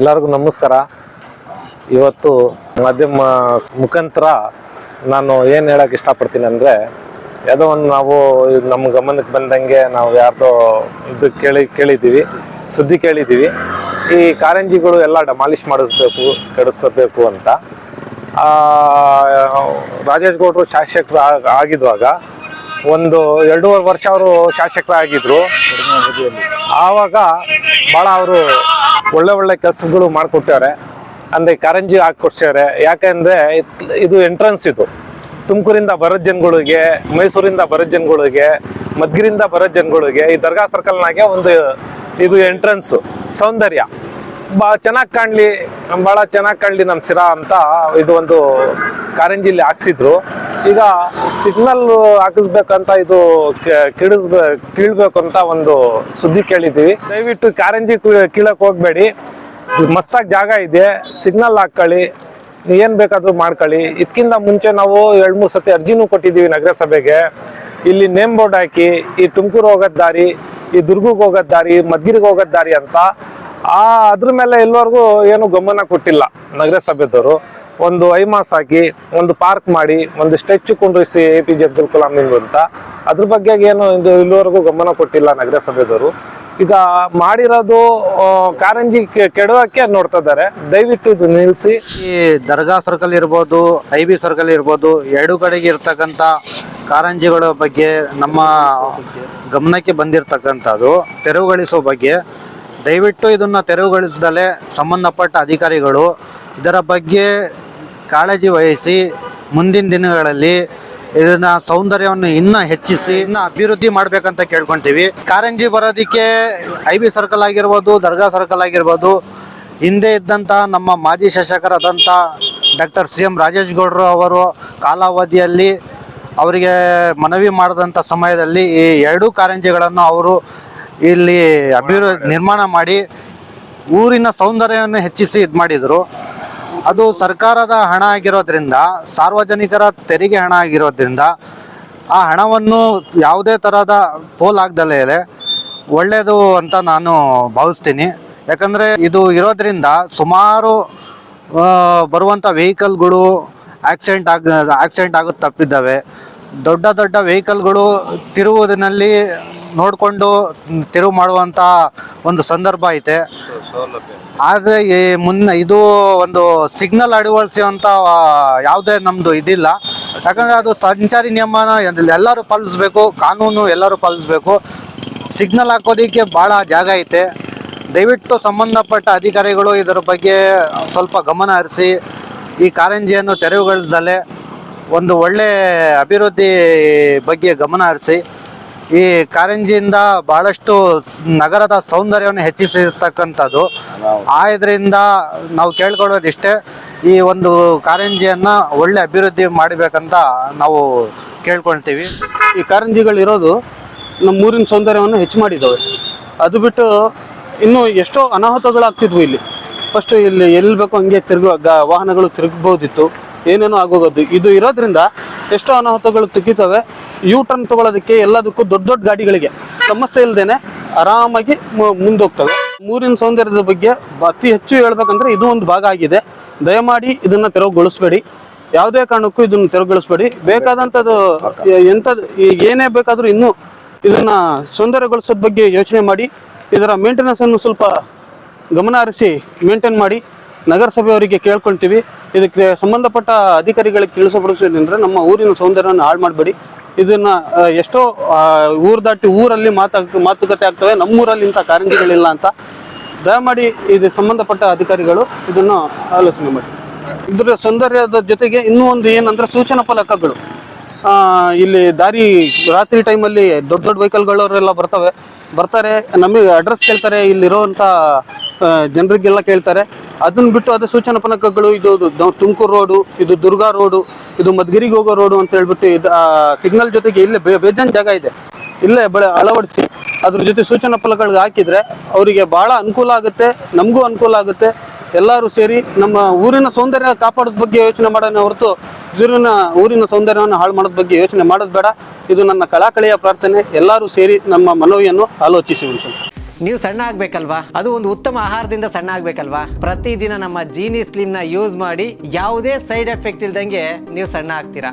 ಎಲ್ಲರಿಗೂ ನಮಸ್ಕಾರ. ಇವತ್ತು ಮಾಧ್ಯಮ ಮುಖಾಂತರ ನಾನು ಏನು ಹೇಳಕ್ಕೆ ಇಷ್ಟಪಡ್ತೀನಿ ಅಂದರೆ, ಯಾವುದೋ ಒಂದು ನಾವು ನಮ್ಮ ಗಮನಕ್ಕೆ ಬಂದಂಗೆ ನಾವು ಯಾರ್ದೋ ಇದು ಕೇಳಿ, ಕೇಳಿದ್ದೀವಿ, ಸುದ್ದಿ ಕೇಳಿದ್ದೀವಿ. ಈ ಕಾರಂಜಿಗಳು ಎಲ್ಲ ಡಮಾಲಿಷ್ ಮಾಡಿಸ್ಬೇಕು, ಕೆಡಿಸಬೇಕು ಅಂತ. ರಾಜೇಶ್ ಗೌಡರು ಶಾಸಕರು ಆಗಿದ್ವಾಗ ಒಂದು ಎರಡೂವರೆ ವರ್ಷ ಅವರು ಶಾಸಕರಾಗಿದ್ದರು ಆವಾಗ ಭಾಳ ಅವರು ಒಳ್ಳೆ ಒಳ್ಳೆ ಕೆಲಸಗಳು ಮಾಡಿಕೊಟ್ಟಾರೆ. ಅಂದರೆ ಕಾರಂಜಿ ಹಾಕ್ಕೊಡ್ಸ್ಯಾರೆ. ಯಾಕೆಂದರೆ ಇದು ಎಂಟ್ರೆನ್ಸ್ ಇದು. ತುಮಕೂರಿಂದ ಬರೋ ಜನಗಳಿಗೆ, ಮೈಸೂರಿಂದ ಬರೋ ಜನಗಳಿಗೆ, ಮದ್ಗಿರಿಂದ ಬರೋ ಜನಗಳಿಗೆ ಈ ದರ್ಗಾ ಸರ್ಕಲ್ನಾಗೆ ಒಂದು ಇದು ಎಂಟ್ರೆನ್ಸು ಸೌಂದರ್ಯ. ಭಾಳ ಚೆನ್ನಾಗಿ ಕಾಣಲಿ ಭಾಳ ಚೆನ್ನಾಗಿ ಕಾಣಲಿ ನಮ್ಮ ಸಿರಾ ಅಂತ ಇದು ಒಂದು ಕಾರಂಜಿಲಿ ಹಾಕ್ಸಿದ್ರು. ಈಗ ಸಿಗ್ನಲ್ ಹಾಕಿಸ್ಬೇಕಂತ ಇದು ಕಿಡಿಸ್ಬೇ, ಕೀಳ್ಬೇಕು ಅಂತ ಒಂದು ಸುದ್ದಿ ಕೇಳಿದ್ದೀವಿ. ದಯವಿಟ್ಟು ಕಾರಂಜಿ ಕೀ- ಹೋಗಬೇಡಿ. ಮಸ್ತಾಗಿ ಜಾಗ ಇದೆ, ಸಿಗ್ನಲ್ ಹಾಕೊಳ್ಳಿ ಏನು ಬೇಕಾದರೂ ಮಾಡ್ಕೊಳ್ಳಿ. ಇದಕ್ಕಿಂತ ಮುಂಚೆ ನಾವು ಎರಡು, ಮೂರು ಸತಿ ಅರ್ಜಿನೂ ಕೊಟ್ಟಿದ್ದೀವಿ ನಗರಸಭೆಗೆ. ಇಲ್ಲಿ ನೇಮ್ ಬೋರ್ಡ್ ಹಾಕಿ, ಈ ತುಮಕೂರು ಹೋಗೋದ್ ದಾರಿ, ಈ ದುರ್ಗಕ್ಕೆ ಹೋಗೋದ್ ದಾರಿ, ಮದ್ಗಿರಿಗೆ ಹೋಗೋದ್ ದಾರಿ ಅಂತ ಆ ಅದ್ರ ಮೇಲೆ ಎಲ್ಲರಿಗೂ ಏನು ಗಮನ ಕೊಟ್ಟಿಲ್ಲ ನಗರಸಭೆದವರು. ಒಂದು ಐಮಾಸ್ ಹಾಕಿ, ಒಂದು ಪಾರ್ಕ್ ಮಾಡಿ, ಒಂದು statue ಕುಂಡ್ರಿಸಿ A P J Abdul Kalam ಅಂತ. ಅದ್ರ ಬಗ್ಗೆ ಏನು ಇದು ಇಲ್ಲಿವರೆಗೂ ಗಮನ ಕೊಟ್ಟಿಲ್ಲ ನಗರಸಭೆದವರು. ಈಗ ಮಾಡಿರೋದು ಕಾರಂಜಿ ಕೆಡವಕ್ಕೆ ನೋಡ್ತಾ ಇದ್ದಾರೆ. ದಯವಿಟ್ಟು ಇದು ನಿಲ್ಲಿಸಿ ಈ ದರ್ಗಾ ಸರ್ಕಲ್ ಇರ್ಬೋದು ಐ ಬಿ ಸರ್ಕಲ್ ಇರ್ಬೋದು, ಎರಡು ಕಡೆಗೆ ಇರ್ತಕ್ಕಂಥ ಕಾರಂಜಿಗಳ ಬಗ್ಗೆ ನಮ್ಮ ಗಮನಕ್ಕೆ ಬಂದಿರತಕ್ಕಂಥದ್ದು, ತೆರವುಗೊಳಿಸೋ ಬಗ್ಗೆ. ದಯವಿಟ್ಟು ಇದನ್ನು ತೆರವುಗೊಳಿಸದಲೆ ಸಂಬಂಧಪಟ್ಟ ಅಧಿಕಾರಿಗಳು ಇದರ ಬಗ್ಗೆ ಕಾಳಜಿ ವಹಿಸಿ ಮುಂದಿನ ದಿನಗಳಲ್ಲಿ ಇದನ್ನ ಸೌಂದರ್ಯವನ್ನು ಇನ್ನ ಹೆಚ್ಚಿಸಿ, ಇನ್ನ ಅಭಿವೃದ್ಧಿ ಮಾಡ್ಬೇಕಂತ ಕೇಳ್ಕೊಂತೀವಿ. ಕಾರಂಜಿ ಬರೋದಿಕ್ಕೆ ಐ ಬಿ ಸರ್ಕಲ್ ಆಗಿರ್ಬೋದು, ದರ್ಗಾ ಸರ್ಕಲ್ ಆಗಿರ್ಬೋದು, ಹಿಂದೆ ಇದ್ದಂಥ ನಮ್ಮ ಮಾಜಿ ಶಾಸಕರಾದಂಥ ಡಾಕ್ಟರ್ ಸಿ ಎಂ ರಾಜೇಶ್ ಗೌಡ್ರು ಅವರು ಕಾಲಾವಧಿಯಲ್ಲಿ ಅವರಿಗೆ ಮನವಿ ಮಾಡಿದಂಥ ಸಮಯದಲ್ಲಿ ಈ ಎರಡೂ ಕಾರಂಜಿಗಳನ್ನು ಅವರು ಇಲ್ಲಿ ಅಭಿವೃದ್ಧಿ ನಿರ್ಮಾಣ ಮಾಡಿ ಊರಿನ ಸೌಂದರ್ಯವನ್ನು ಹೆಚ್ಚಿಸಿ ಇದು ಮಾಡಿದರು. ಅದು ಸರ್ಕಾರದ ಹಣ ಆಗಿರೋದ್ರಿಂದ, ಸಾರ್ವಜನಿಕರ ತೆರಿಗೆ ಹಣ ಆಗಿರೋದ್ರಿಂದ ಆ ಹಣವನ್ನು ಯಾವುದೇ ಥರದ ಪೋಲ್ ಆಗ್ದಲೇ ಒಳ್ಳೆಯದು ಅಂತ ನಾನು ಭಾವಿಸ್ತೀನಿ. ಯಾಕಂದರೆ ಇದು ಇರೋದ್ರಿಂದ ಸುಮಾರು ಬರುವಂಥ ವೆಹಿಕಲ್ಗಳು ಆಕ್ಸಿಡೆಂಟ್ ಆಗ, ಆಕ್ಸಿಡೆಂಟ್ ಆಗೋದು ತಪ್ಪಿದ್ದಾವೆ. ದೊಡ್ಡ ದೊಡ್ಡ ವೆಹಿಕಲ್ಗಳು ತಿರುವುದಿನಲ್ಲಿ ನೋಡಿಕೊಂಡು ತೆರವು ಮಾಡುವಂಥ ಒಂದು ಸಂದರ್ಭ ಐತೆ. ಆದರೆ ಈ ಮುನ್ನ ಇದು ಒಂದು ಸಿಗ್ನಲ್ ಅಳವಡಿಸುವಂಥ ಯಾವುದೇ ನಮ್ಮದು ಇದಿಲ್ಲ. ಯಾಕಂದರೆ ಅದು ಸಂಚಾರಿ ನಿಯಮನ ಎಲ್ಲರೂ ಪಾಲಿಸ್ಬೇಕು, ಕಾನೂನು ಎಲ್ಲರೂ ಪಾಲಿಸ್ಬೇಕು. ಸಿಗ್ನಲ್ ಹಾಕೋದಿಕ್ಕೆ ಭಾಳ ಜಾಗ ಐತೆ. ದಯವಿಟ್ಟು ಸಂಬಂಧಪಟ್ಟ ಅಧಿಕಾರಿಗಳು ಇದರ ಬಗ್ಗೆ ಸ್ವಲ್ಪ ಗಮನ ಹರಿಸಿ, ಈ ಕಾರಂಜಿಯನ್ನು ತೆರವುಗೊಳಿಸಲೇ ಒಂದು ಒಳ್ಳೆ ಅಭಿವೃದ್ಧಿ ಬಗ್ಗೆ ಗಮನ ಹರಿಸಿ. ಈ ಕಾರಂಜಿಯಿಂದ ಬಹಳಷ್ಟು ನಗರದ ಸೌಂದರ್ಯವನ್ನು ಹೆಚ್ಚಿಸಿರ್ತಕ್ಕಂಥದ್ದು. ಆ ಇದರಿಂದ ನಾವು ಕೇಳ್ಕೊಳ್ಳೋದಿಷ್ಟೇ ಈ ಒಂದು ಕಾರಂಜಿಯನ್ನ ಒಳ್ಳೆ ಅಭಿವೃದ್ಧಿ ಮಾಡಬೇಕಂತ ನಾವು ಕೇಳ್ಕೊಳ್ತೀವಿ. ಈ ಕಾರಂಜಿಗಳು ಇರೋದು ನಮ್ಮ ಊರಿನ ಸೌಂದರ್ಯವನ್ನು ಹೆಚ್ಚು ಮಾಡಿದ್ದಾವೆ. ಅದು ಬಿಟ್ಟು ಇನ್ನು ಎಷ್ಟೋ ಅನಾಹುತಗಳಾಗ್ತಿದ್ವು ಇಲ್ಲಿ. ಫಸ್ಟ್ ಇಲ್ಲಿ ಎಲ್ಲಿ ಬೇಕೋ ಹಂಗೆ ತಿರುಗುವ ಗ ವಾಹನಗಳು ತಿರುಗಬಹುದಿತ್ತು ಏನೇನೋ ಆಗೋಗೋದು. ಇದು ಇರೋದ್ರಿಂದ ಎಷ್ಟೋ ಅನಾಹುತಗಳು ತೆಗಿತವೆ ಯೂ ಟರ್ನ್ ತಗೊಳ್ಳೋದಕ್ಕೆ ಎಲ್ಲದಕ್ಕೂ ದೊಡ್ಡ ದೊಡ್ಡ ಗಾಡಿಗಳಿಗೆ. ಸಮಸ್ಯೆ ಇಲ್ಲದೇನೆ ಆರಾಮಾಗಿ ಮುಂದೋಗ್ತವೆ. ಮೂರಿನ ಸೌಂದರ್ಯದ ಬಗ್ಗೆ ಅತಿ ಹೆಚ್ಚು ಹೇಳ್ಬೇಕಂದ್ರೆ ಇದು ಒಂದು ಭಾಗ ಆಗಿದೆ. ದಯಮಾಡಿ ಇದನ್ನ ತೆರವುಗೊಳಿಸಬೇಡಿ. ಯಾವುದೇ ಕಾರಣಕ್ಕೂ ಇದನ್ನ ತೆರವುಗೊಳಿಸಬೇಡಿ. ಬೇಕಾದಂಥದ್ದು ಈಗ ಏನೇ ಬೇಕಾದರೂ ಇನ್ನೂ ಇದನ್ನ ಸೌಂದರ್ಯಗೊಳಿಸೋದ್ ಬಗ್ಗೆ ಯೋಚನೆ ಮಾಡಿ, ಇದರ ಮೇಂಟೆನೆನ್ಸ್ ಅನ್ನು ಸ್ವಲ್ಪ ಗಮನ ಹರಿಸಿ ಮೇಂಟೈನ್ ಮಾಡಿ, ನಗರಸಭೆಯವರಿಗೆ ಕೇಳ್ಕೊಳ್ತೀವಿ. ಇದಕ್ಕೆ ಸಂಬಂಧಪಟ್ಟ ಅಧಿಕಾರಿಗಳಿಗೆ ತಿಳಿಸಪಡಿಸೋದಂದ್ರೆ ನಮ್ಮ ಊರಿನ ಸೌಂದರ್ಯವನ್ನು ಹಾಳು ಮಾಡಬೇಡಿ. ಇದನ್ನ ಎಷ್ಟೋ ಊರ್ ದಾಟಿ ಊರಲ್ಲಿ ಮಾತಾ, ಮಾತುಕತೆ ಆಗ್ತವೆ. ನಮ್ಮೂರಲ್ಲಿ ಇಂಥ ಕಾರಂಜಿಗಳಿಲ್ಲ ಅಂತ. ದಯಮಾಡಿ ಇದು ಸಂಬಂಧಪಟ್ಟ ಅಧಿಕಾರಿಗಳು ಇದನ್ನು ಆಲೋಚನೆ ಮಾಡಿ. ಇದರ ಸೌಂದರ್ಯದ ಜೊತೆಗೆ ಇನ್ನೂ ಒಂದು ಏನಂದ್ರೆ ಸೂಚನಾ ಫಲಕಗಳು ಇಲ್ಲಿ ದಾರಿ ರಾತ್ರಿ ಟೈಮಲ್ಲಿ ದೊಡ್ಡ ದೊಡ್ಡ ವೆಹಿಕಲ್ಗಳವರೆಲ್ಲ ಬರ್ತವೆ. ಬರ್ತಾರೆ, ನಮಗೆ ಅಡ್ರೆಸ್ ಕೇಳ್ತಾರೆ ಇಲ್ಲಿರೋವಂಥ ಜನರಿಗೆಲ್ಲ ಕೇಳ್ತಾರೆ. ಅದನ್ನ ಬಿಟ್ಟು ಅದು ಸೂಚನಾ ಫಲಕಗಳು, ಇದು ತುಮಕೂರು ರೋಡು ಇದು ದುರ್ಗಾ ರೋಡು ಇದು ಮಧುಗಿರಿಗೆ ಹೋಗೋ ರೋಡು ಅಂತ ಹೇಳ್ಬಿಟ್ಟು ಇದು ಸಿಗ್ನಲ್ ಜೊತೆಗೆ ಇಲ್ಲೇ ಬೇ- ಬೇಜಾನ್ ಜಾಗ ಇದೆ. ಇಲ್ಲೇ ಬಳೆ, ಅಳವಡಿಸಿ, ಅದ್ರ ಜೊತೆ ಸೂಚನಾ ಫಲಕಗಳಿಗೆ ಹಾಕಿದ್ರೆ, ಅವರಿಗೆ ಬಹಳ ಅನುಕೂಲ ಆಗುತ್ತೆ, ನಮಗೂ ಅನುಕೂಲ ಆಗುತ್ತೆ. ಎಲ್ಲರೂ ಸೇರಿ ನಮ್ಮ ಊರಿನ ಸೌಂದರ್ಯ ಕಾಪಾಡೋದ್ ಬಗ್ಗೆ ಯೋಚನೆ ಮಾಡೋಣ ಹೊರತು ಊರಿನ ಊರಿನ ಸೌಂದರ್ಯವನ್ನು ಹಾಳು ಮಾಡೋದ್ ಬಗ್ಗೆ ಯೋಚನೆ ಮಾಡೋದು ಬೇಡ. ಇದು ನನ್ನ ಕಲಾಕಳಿಯ ಪ್ರಾರ್ಥನೆ. ಎಲ್ಲರೂ ಸೇರಿ ನಮ್ಮ ಮನವಿಯನ್ನು ಆಲೋಚಿಸಿ ನೀವು ಸಣ್ಣ ಆಗ್ಬೇಕಲ್ವಾ? ಅದು ಒಂದು ಉತ್ತಮ ಆಹಾರದಿಂದ ಸಣ್ಣ ಆಗ್ಬೇಕಲ್ವಾ? ಪ್ರತಿದಿನ ನಮ್ಮ ಜೀನಿ ಸ್ಲಿಮ್ನ ಯೂಸ್ ಮಾಡಿ ಯಾವುದೇ ಸೈಡ್ ಎಫೆಕ್ಟ್ ಇಲ್ದಂಗೆ ನೀವು ಸಣ್ಣ ಆಗ್ತೀರಾ?